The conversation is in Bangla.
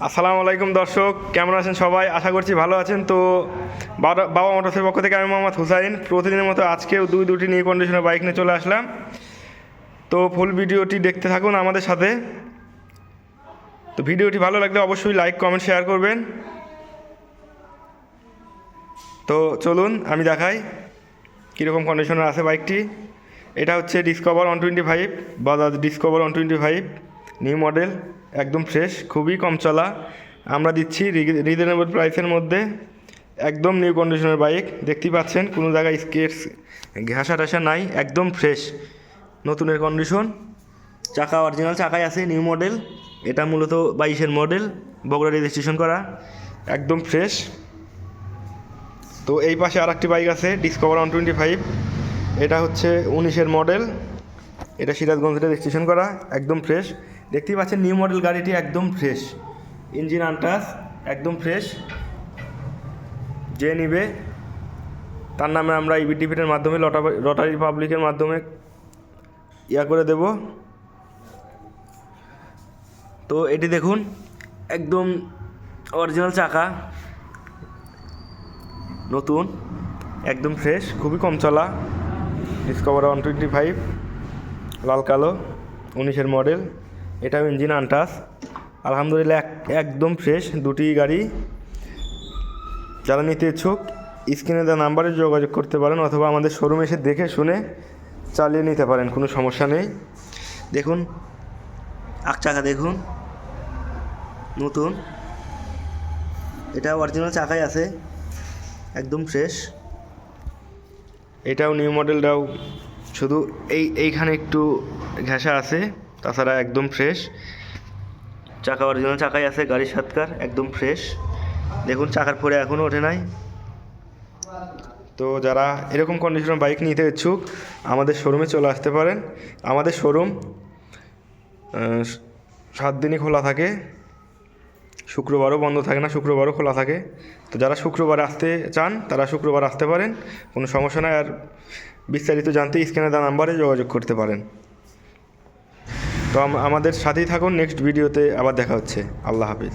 আসসালামু আলাইকুম দর্শক, কেমন আছেন সবাই? আশা করছি ভালো আছেন। তো বাবা মোটরসের পক্ষ থেকে আমি মোহাম্মদ হুসাইন। প্রতিদিনের মতো আজকেও দুই দুটি নিউ কন্ডিশনের বাইক নিয়ে চলে আসলাম। তো ফুল ভিডিওটি দেখতে থাকুন আমাদের সাথে। তো ভিডিওটি ভালো লাগলে অবশ্যই লাইক, কমেন্ট, শেয়ার করবেন। তো চলুন, আমি দেখাই কীরকম কন্ডিশনার আছে বাইকটি। এটা হচ্ছে Discover one twenty five Bajaj Discover one twenty five new model একদম ফ্রেশ খুবই কম চলা। আমরা দিচ্ছি রিজনেবল প্রাইসের মধ্যে। একদম নিউ কন্ডিশনের বাইক দেখতেই পাচ্ছেন, কোনো জায়গায় স্কেটস ঘাসা টাসা নাই, একদম ফ্রেশ নতুনের কন্ডিশন চাকা অরিজিনাল চাকাই আছে নিউ মডেল এটা মূলত বাইশের মডেল বগুড়া রেজিস্ট্রেশন করা। একদম ফ্রেশ তো এই পাশে আর একটি বাইক আছে ডিসকভার ওয়ান টোয়েন্টি ফাইভ এটা হচ্ছে উনিশের মডেল এটা সিরাজগঞ্জ রেজিস্ট্রেশন করা, একদম ফ্রেশ দেখতেই পাচ্ছেন নিউ মডেল গাড়িটি একদম ফ্রেশ ইঞ্জিন আনটাস একদম ফ্রেশ যে নিবে, তার নামে আমরা ইবি টিভিটের মাধ্যমে লটা রটারি পাবলিকের মাধ্যমে ইয়া করে দেব। তো এটি দেখুন, একদম অরিজিনাল চাকা। নতুন, একদম ফ্রেশ খুবই কম চলা। ডিসকভার ওয়ান টোয়েন্টি ফাইভ লাল কালো, উনিশের মডেল এটাও ইঞ্জিন আনটাস। আলহামদুলিল্লাহ এক, একদম ফ্রেশ দুটি গাড়ি যারা নিতে ইচ্ছুক। স্ক্রিনে দেওয়া নাম্বারে যোগাযোগ করতে পারেন অথবা আমাদের শোরুমে এসে দেখে শুনে চালিয়ে নিতে পারেন, কোনো সমস্যা নেই। দেখুন আক চাকা দেখুন, নতুন। এটা অরিজিনাল চাকাই আছে, একদম ফ্রেশ এটাও নিউ মডেলটাও শুধু এই, এইখানে একটু ঘেঁষা আছে। তাছাড়া একদম ফ্রেশ চাকা অরিজিনাল চাকাই আছে, গাড়ির সাতকার, একদম ফ্রেশ দেখুন, চাকার পরে এখনও ওঠে নাই। তো যারা এরকম কন্ডিশনের বাইক নিতে ইচ্ছুক, আমাদের শোরুমে চলে আসতে পারেন। আমাদের শোরুম সাত দিনই খোলা থাকে। শুক্রবারও বন্ধ থাকে না, শুক্রবারও খোলা থাকে। তো যারা শুক্রবার আসতে চান, তারা শুক্রবার আসতে পারেন। কোনো সমস্যা নাই। আর বিস্তারিত জানতে স্ক্রিনে দেওয়া নাম্বারে যোগাযোগ করতে পারেন। তো আমাদের সাথেই থাকুন নেক্সট ভিডিওতে আবার দেখা হচ্ছে। আল্লাহ হাফিজ।